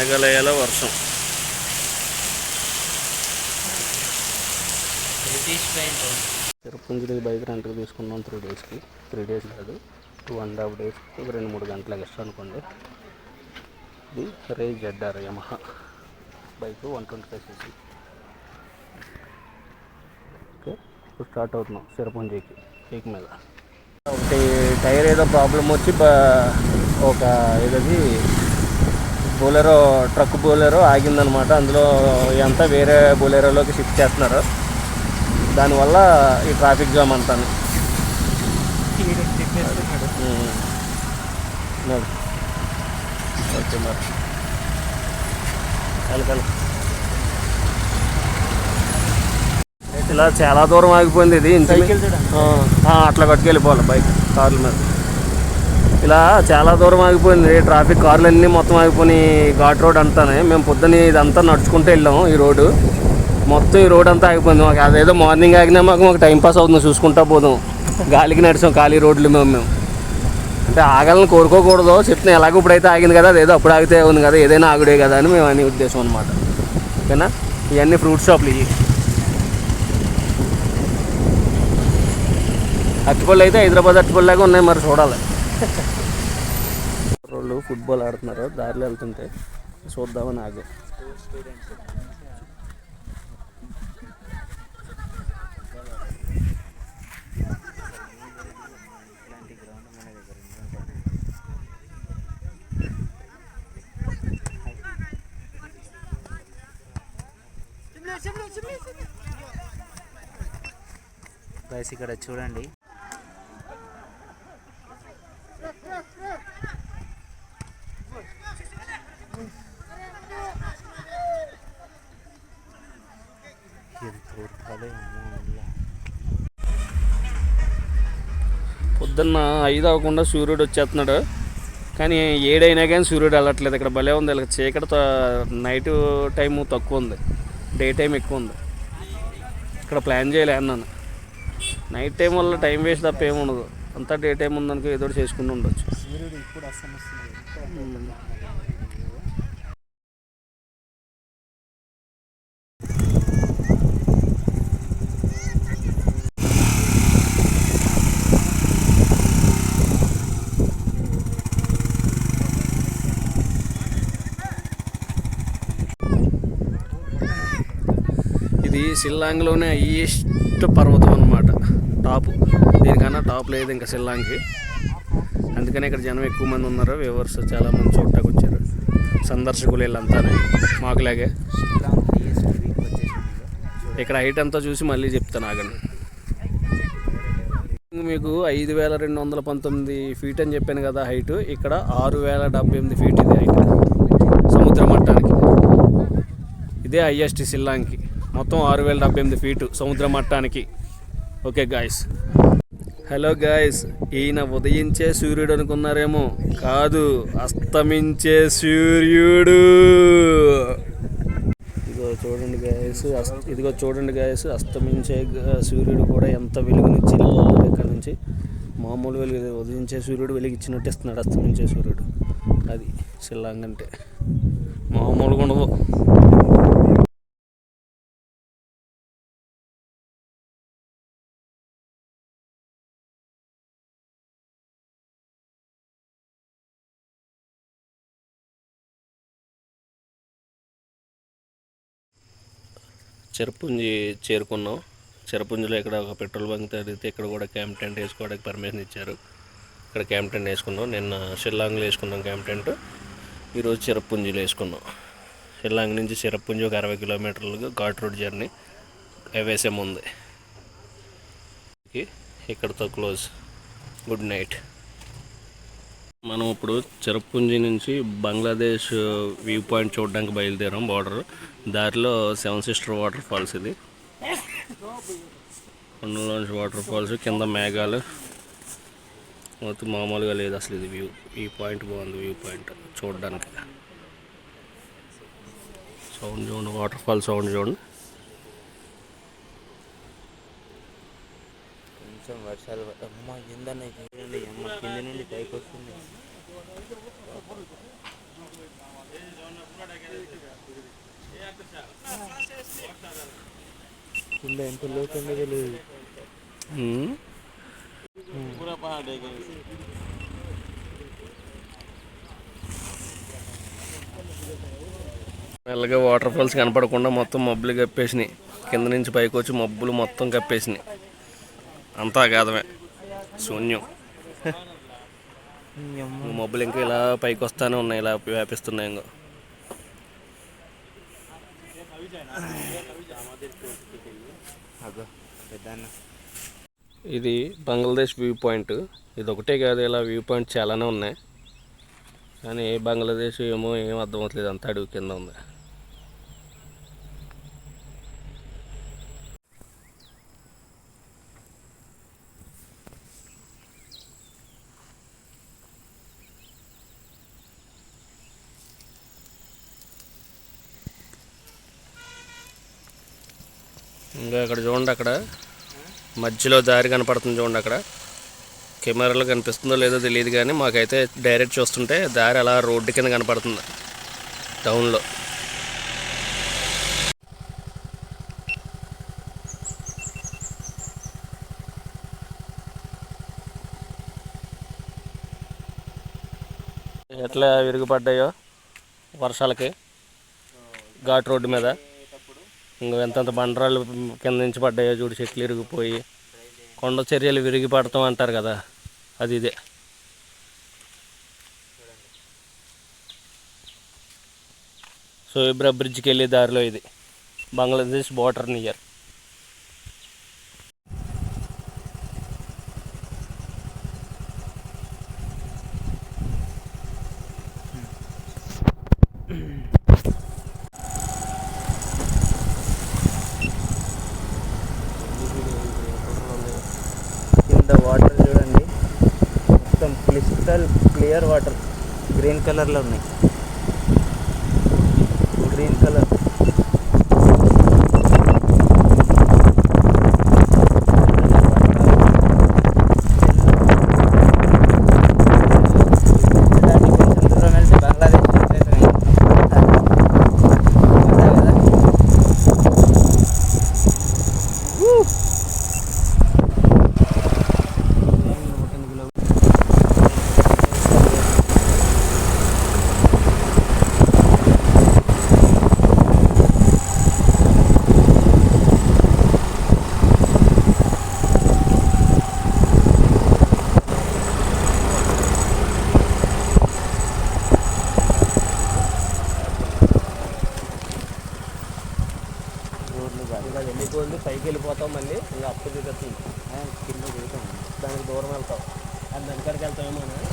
మేఘాలయలో వర్షం. తిరుపతికి బైక్ రెంట్కి తీసుకున్నాం త్రీ డేస్కి త్రీ డేస్ కాదు టూ అండ్ హాఫ్ డేస్ ఒక రెండు మూడు గంటల ఎక్స్ట్రా అనుకోండి. ఇది Ray ZR Yamaha. Bike one twenty five CC okay ఇప్పుడు స్టార్ట్ అవుతున్నాం సిరపుంజీకి పీక్ మీద. ఒకటి టైర్ ఏదో ప్రాబ్లం వచ్చి ఒక ఏదది బోలెరో ట్రక్ బోలెరో ఆగిందనమాట. అందులో ఇదంతా వేరే బోలెరోలోకి షిఫ్ట్ చేస్తున్నారు. దానివల్ల ఈ ట్రాఫిక్ జామ్ అంతా ఓకే మరి. ఇలా చాలా దూరం ఆగిపోయింది ఇది. అట్లా కట్టుకెళ్ళిపోవాలి బైక్ కార్ల మీద. ఇలా చాలా దూరం ఆగిపోయింది. ట్రాఫిక్ కార్లు అన్నీ మొత్తం ఆగిపోయి ఘాట్ రోడ్ అంతానే. మేము పొద్దున్న ఇదంతా నడుచుకుంటూ వెళ్ళాము ఈ రోడ్డు. మొత్తం ఈ రోడ్ అంతా ఆగిపోయింది. మాకు అదేదో మార్నింగ్ ఆగినా మాకు మాకు టైం పాస్ అవుతుంది. చూసుకుంటా పోదాం. గాలికి నడిచాం ఖాళీ రోడ్లు మేము మేము. అంటే ఆగాలని కోరుకోకూడదు. చెప్తున్నా ఎలాగో ఇప్పుడైతే ఆగింది కదా అదేదో అప్పుడు ఆగితే ఉంది కదా ఏదైనా ఆగుడే కదా అని మేము అని ఉద్దేశం అనమాట ఓకేనా? ఇవన్నీ ఫ్రూట్ షాప్లు ఇవి. అరటిపళ్ళు అయితే హైదరాబాద్ అరటిపళ్ళులాగా ఉన్నాయి. మరి చూడాలి. వాళ్ళు ఫుట్బాల్ ఆడుతున్నారు దారిలో వెళ్తుంటే చూద్దామని ఆగు. ఇక్కడ చూడండి. ఐదు అవ్వకుండా సూర్యుడు వచ్చేస్తున్నాడు. కానీ ఏడైనా కానీ సూర్యుడు వెళ్ళట్లేదు. ఇక్కడ భలే ఉంది. ఇలా చీకటి నైట్ టైం తక్కువ ఉంది. డే టైం ఎక్కువ ఉంది. ఇక్కడ ప్లాన్ చేయలే అన్నాను. నైట్ టైం వల్ల టైం వేస్ట్ తప్ప ఏమి ఉండదు. అంతా డే టైం ఉందనుకో ఏదో చేసుకుని ఉండొచ్చు సూర్యుడు ఇప్పుడు అస్తమిస్తున్నాడు ఇది షిల్లాంగ్లోనే హైయెస్ట్ పర్వతం అనమాట టాప్. దీనికన్నా టాప్ లేదు ఇంకా షిల్లాంగ్కి అందుకనే ఇక్కడ జనం ఎక్కువ మంది ఉన్నారు. వ్యూవర్స్ చాలా మంది చూడటానికి వచ్చారు. సందర్శకులు వీళ్ళంతా మాకులాగే. ఇక్కడ హైట్ అంతా చూసి మళ్ళీ చెప్తాను ఆగండి. మీకు ఐదు వేల రెండు వందల పంతొమ్మిది ఫీట్ అని చెప్పాను కదా హైట్. ఇక్కడ ఆరు వేల డెబ్బై ఎనిమిది ఫీట్ ఇది హైట్. సముద్ర మట్టానికి. ఇదే హైయెస్ట్ సిల్లాంగ్కి. మొత్తం ఆరు వేల డెబ్బై ఎనిమిది ఫీటు సముద్ర మట్టానికి. ఓకే గాయస్ హలో గాయస్ ఈయన ఉదయించే సూర్యుడు అనుకున్నారేమో. కాదు అస్తమించే సూర్యుడు. ఇదిగో చూడండి గాయస్ ఇదిగో చూడండి గాయస్ అస్తమించే సూర్యుడు కూడా ఎంత వెలుగునిచ్చి ఇక్కడ నుంచి. మామూలు వెలుగు ఉదయించే సూర్యుడు వెలిగిచ్చినట్టు ఇస్తున్నాడు అస్తమించే సూర్యుడు. అది షిల్లాంగ్ అంటే. మామూలుగా ఉండదు. చెరుపుంజి చేరుకున్నాం. చెరుపుంజిలో ఇక్కడ ఒక పెట్రోల్ బంక్ అడిగితే ఇక్కడ కూడా క్యాంప్ టెంట్ వేసుకోవడానికి పర్మిషన్ ఇచ్చారు. ఇక్కడ క్యాంప్ టెంట్ వేసుకున్నాం. నిన్న షిల్లాంగ్లో వేసుకున్నాం క్యాంప్ టెంట్. ఈరోజు చెరపుంజిలో వేసుకున్నాం. షిల్లాంగ్ నుంచి చెరపుంజి ఒక అరవై కిలోమీటర్లు ఘాట్ రోడ్ జర్నీ ఎవేసెం ఉంది ఇక్కడతో క్లోజ్. Good night. మనం ఇప్పుడు చెరపుంజి నుంచి బంగ్లాదేశ్ వ్యూ పాయింట్ చూడడానికి బయలుదేరాం బార్డర్. దారిలో సెవెన్ సిస్టర్ వాటర్ ఫాల్స్ ఇది. కొండలోంచి వాటర్ ఫాల్స్ కింద మేఘాలు. మొత్తం మామూలుగా లేదు అసలు ఇది వ్యూ. ఈ పాయింట్ బాగుంది వ్యూ పాయింట్ చూడడానికి. సౌండ్ చూడండి వాటర్ ఫాల్ సౌండ్ చూడండి. వర్షాలు అమ్మ ఏందన్న ఇది? అమ్మ కింద నుండి పైకి వస్తుంది. కింద ఎంత లోతు తెలియదు మెల్లగా వాటర్ ఫాల్స్ కనపడకుండా మొత్తం మబ్బులు కప్పేసినాయి. కింద నుంచి పైకి వచ్చి మబ్బులు మొత్తం కప్పేసినాయి. అంతా అగాధమే శూన్యం. మబ్బులు ఇంకా ఇలా పైకి వస్తానే ఉన్నాయి ఇలా వ్యాపిస్తున్నాయి ఇంకా. ఇది బంగ్లాదేశ్ వ్యూ పాయింట్. ఇది ఒకటే కాదు ఇలా వ్యూ పాయింట్ చాలానే ఉన్నాయి. కానీ ఏ బంగ్లాదేశ్ ఏమో ఏం అర్థం అవుతలేదు అంతా అడుగు కింద ఉంది. ఇంకా అక్కడ చూడండి అక్కడ. మధ్యలో దారి కనపడుతుంది చూడండి అక్కడ. కెమెరాలో కనిపిస్తుందో లేదో తెలియదు కానీ మాకైతే డైరెక్ట్ చూస్తుంటే దారి అలా రోడ్డు కింద కనపడుతుంది. టౌన్లో. ఎట్లా విరిగిపడ్డాయో వర్షాలకి? ఘాట్ రోడ్డు మీద. ఇంకా ఎంతంత బండరాళ్ళు కింద నుంచి పడ్డాయో చూడు చెట్లు ఇరిగిపోయి. కొండ చర్యలు విరిగి పడతాం అంటారు కదా అది ఇదే. సోయిబ్రా బ్రిడ్జ్కి వెళ్ళే దారిలో ఇది. బంగ్లాదేశ్ బార్డర్ నియర్ కింద వాటర్ చూడండి మొత్తం క్రిస్టల్ క్లియర్ వాటర్ గ్రీన్ కలర్లో ఉన్నాయి గ్రీన్ కలర్ కొంచెం దూరం వెళ్తే బంగ్లాదేశ్ వచ్చేసినాయి. అంతే కదా? రోడ్లు కాదు ఇంకా వెళ్ళిపోయింది పైకి వెళ్ళిపోతాం మళ్ళీ ఇంకా అప్పు దిగుతుంది ఆ, కింద దిగుతాం దానికి దూరం వెళ్తాం అది వెనకడికి వెళ్తామేమో అని.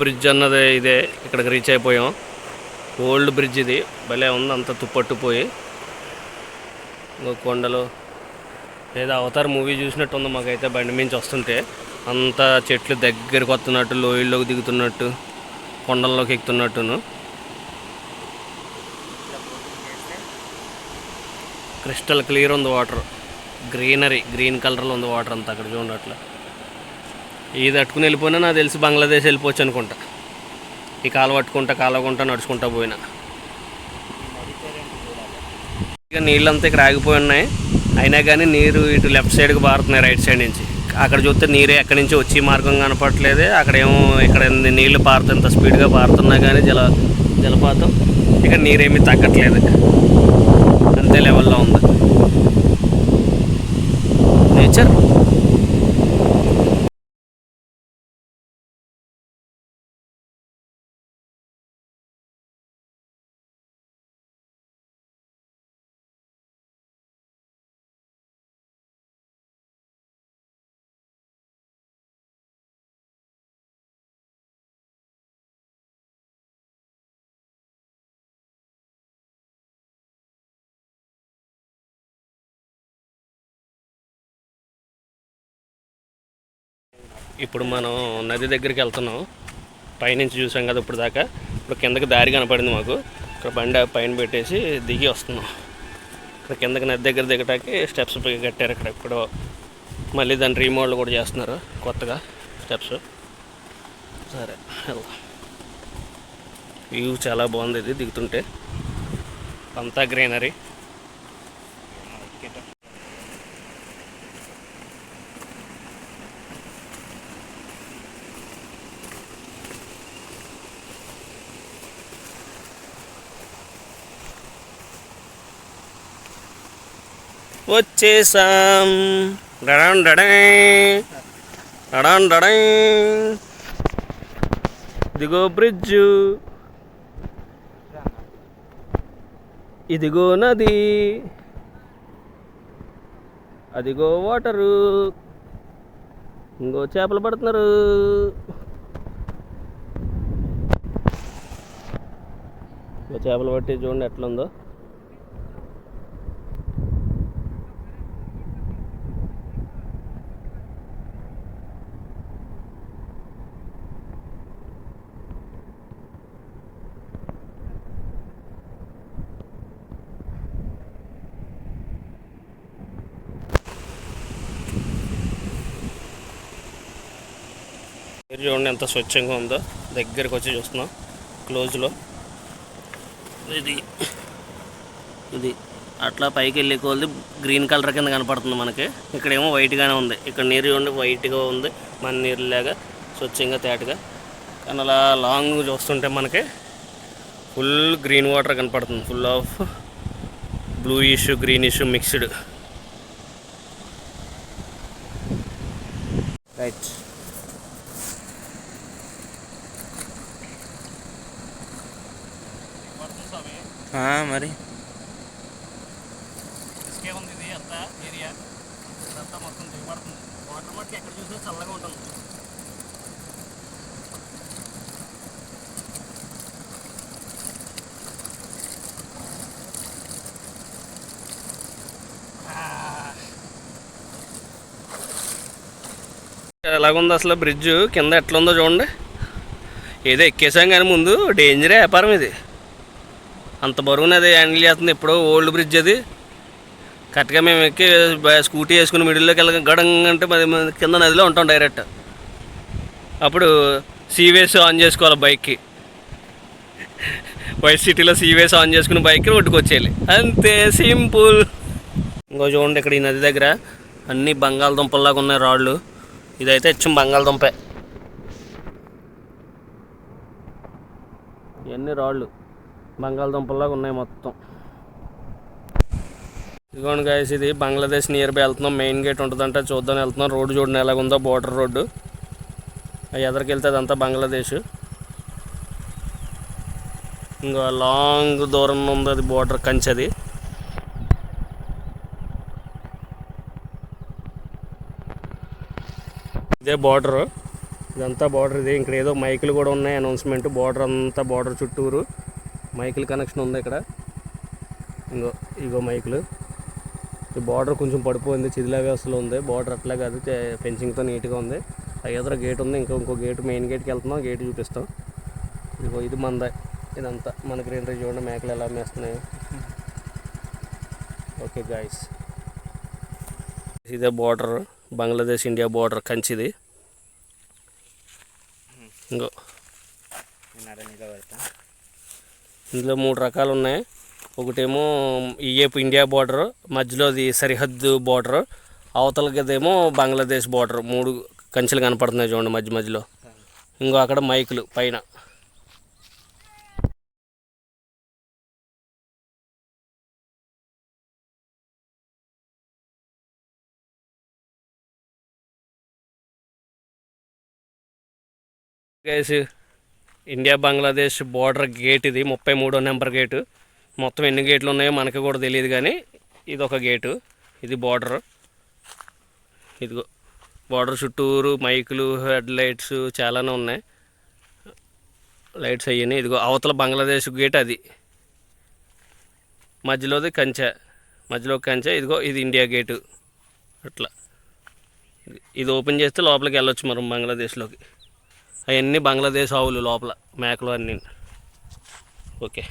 బ్రిడ్జ్ అన్నది ఇదే ఇక్కడికి రీచ్ అయిపోయాం. ఓల్డ్ బ్రిడ్జ్ ఇది. భలే ఉంది అంత తుప్పట్టుపోయి ఇంకో కొండలు లేదా అవతార్ మూవీ చూసినట్టు ఉంది మాకైతే బండి మించి వస్తుంటే. అంత చెట్లు దగ్గరికి వస్తున్నట్టు లోయల్లోకి దిగుతున్నట్టు కొండల్లోకి ఎక్కుతున్నట్టును. క్రిస్టల్ క్లియర్ ఉంది వాటర్ గ్రీనరీ గ్రీన్ కలర్లో ఉంది వాటర్ అంతా అక్కడ చూడట్లే ఇది తట్టుకుని వెళ్ళిపోయినా నాకు తెలిసి బంగ్లాదేశ్ వెళ్ళిపోవచ్చు అనుకుంటా. ఈ కాలు పట్టుకుంటా కాలకుంటా నడుచుకుంటా పోయినా. ఇక నీళ్ళంతా ఇక్కడ ఆగిపోయి ఉన్నాయి. అయినా కానీ నీరు ఇటు లెఫ్ట్ సైడ్కి పారుతున్నాయి రైట్ సైడ్ నుంచి. అక్కడ చూస్తే నీరే ఎక్కడి నుంచి వచ్చి మార్గం కనపడట్లేదే. అక్కడేమో ఇక్కడ ఎన్ని నీళ్ళు పారుతంత స్పీడ్గా పారుతున్నా కానీ జల జలపాతం. ఇక్కడ నీరేమీ తగ్గట్లేదు. అంతే లెవెల్లో ఉంది. నేచర్? ఇప్పుడు మనం నది దగ్గరికి వెళ్తున్నాం. పైనుంచి చూసాం కదా ఇప్పుడు దాకా. ఇప్పుడు కిందకి దారి కనపడింది మాకు. ఇక్కడ బండి పైన పెట్టేసి దిగి వస్తున్నాం. ఇక్కడ కిందకి నది దగ్గర దిగటానికి స్టెప్స్ కట్టారు ఇక్కడ ఎక్కడో. మళ్ళీ దాన్ని రీమోడల్ కూడా చేస్తున్నారు కొత్తగా స్టెప్స్. సరే వెళ్దాం. వ్యూ చాలా బాగుంది ఇది దిగుతుంటే. అంతా గ్రీనరీ. వచ్చేసాం డడాన్ డడే. డడాన్ ఇదిగో బ్రిడ్జ్. ఇదిగో నది. అదిగో వాటరు. ఇంకో చేపలు పడుతున్నారు. ఇంకో చేపలు పట్టి చూడండి ఎట్లా చూడండి ఎంత స్వచ్ఛంగా ఉందో. దగ్గరికి వచ్చి చూస్తున్నాం. క్లోజ్లో ఇది. ఇది. అట్లా పైకి వెళ్ళే కొద్ది గ్రీన్ కలర్ కింద కనపడుతుంది మనకి. ఇక్కడేమో వైట్గానే ఉంది. ఇక్కడ నీరు చూడండి వైట్గా ఉంది. మన నీరులాగా స్వచ్ఛంగా తేటగా. కానీ అలా లాంగ్ చూస్తుంటే మనకి ఫుల్ గ్రీన్ వాటర్ కనపడుతుంది. ఫుల్ ఆఫ్ బ్లూ ఇష్యూ గ్రీన్ ఇష్యూ మిక్స్డ్ రైట్ మరి. ఉంది ఇది అంతా ఏరియా? ఇదంతా మొత్తం దిగబడుతుంది. వాటర్ మట్టి ఎక్కడ చూసినా చల్లగా ఉంటుంది. ఎలాగుంది అసలు బ్రిడ్జ్? కింద ఎట్లా ఉందో చూడండి. ఏదో ఎక్కేసాం కానీ ముందు డేంజరే వ్యాపారం ఇది. అంత బరువుని అది హ్యాండిల్ చేస్తుంది. ఎప్పుడో ఓల్డ్ బ్రిడ్జ్ అది. కరెక్ట్గా మేము ఎక్కి స్కూటీ వేసుకుని మిడిల్లోకి వెళ్ళగా గడంగ్ అంటే మరి కింద నదిలో ఉంటాం డైరెక్ట్. అప్పుడు సీవేస్ ఆన్ చేసుకోవాలి బైక్కి. వైట్ సిటీలో సీవేస్ ఆన్ చేసుకుని బైక్ని ఒడ్డుకొచ్చేయాలి అంతే సింపుల్. ఇంకో చూడండి ఇక్కడ ఈ నది దగ్గర అన్ని బంగాళదుంపల్లాగా ఉన్నాయి రాళ్ళు. ఇదైతే ఇచ్చం బంగాళదుంపే. ఇవన్నీ రాళ్ళు. బంగాళదుంపల్లాగా ఉన్నాయి మొత్తం. ఇదిగోండి గాయస్ ఇది బంగ్లాదేశ్ నియర్ బై వెళ్తున్నాం. మెయిన్ గేట్ ఉంటుందంట. చూద్దాం వెళ్తున్నాం. రోడ్డు చూడండి ఎలాగుందో బోర్డర్ రోడ్డు. ఎదరికి వెళ్తే అదంతా బంగ్లాదేశ్. ఇంకా లాంగ్ దూరం ఉంది అది బోర్డర్ కంచది ఇదే బార్డర్ ఇదంతా బార్డర్ ఇది. ఇక్కడ ఏదో మైకులు కూడా ఉన్నాయి అనౌన్స్మెంట్ బోర్డర్ అంతా బోర్డర్ చుట్టూరు. మైకులు కనెక్షన్ ఉంది ఇక్కడ? ఇంకో ఇగో మైకులు. ఈ బార్డర్ కొంచెం పడిపోయింది చిదిలా వ్యవస్థలో ఉంది. బార్డర్ అట్లా కాదు ఫెన్సింగ్తో నీట్గా ఉంది. ఎదుర గేట్ ఉంది ఇంకో ఇంకో గేట్ మెయిన్ గేట్కి వెళ్తున్నాం గేట్ చూపిస్తాం. ఇదిగో ఇది మంద ఇదంతా. మన గ్రీనరీ చూడండి మేకలు ఎలా మేస్తున్నాయి. ఓకే గాయస్ ఇదే బార్డర్ బంగ్లాదేశ్ ఇండియా బార్డర్ కంచిది. ఇంకో. ఇందులో మూడు రకాలు ఉన్నాయి. ఒకటేమో ఈఏపు ఇండియా బార్డర్ మధ్యలోది సరిహద్దు బార్డర్ అవతలకిదేమో బంగ్లాదేశ్ బార్డర్. మూడు కంచెలు కనపడుతున్నాయి చూడండి మధ్య మధ్యలో. ఇంకో అక్కడ మైకులు పైన. Guys India Bangladesh border gate ఇది ముప్పై మూడో నెంబర్ గేటు మొత్తం ఎన్ని గేట్లు ఉన్నాయో మనకి కూడా తెలియదు కానీ ఇది ఒక గేటు ఇది బార్డర్ ఇదిగో బార్డర్ చుట్టూరు మైకులు హెడ్ లైట్స్ చాలానే ఉన్నాయి. లైట్స్ అయ్యాయి ఇదిగో అవతల బంగ్లాదేశ్ గేట్ అది. మధ్యలోది కంచె. మధ్యలో కంచె ఇదిగో ఇది ఇండియా గేటు అట్లా. ఇది ఓపెన్ చేస్తే లోపలికి వెళ్ళొచ్చు మనం బంగ్లాదేశ్లోకి. అవన్నీ బంగ్లాదేశ్ ఆవులు లోపల మేకలు అన్నీ. ఓకే.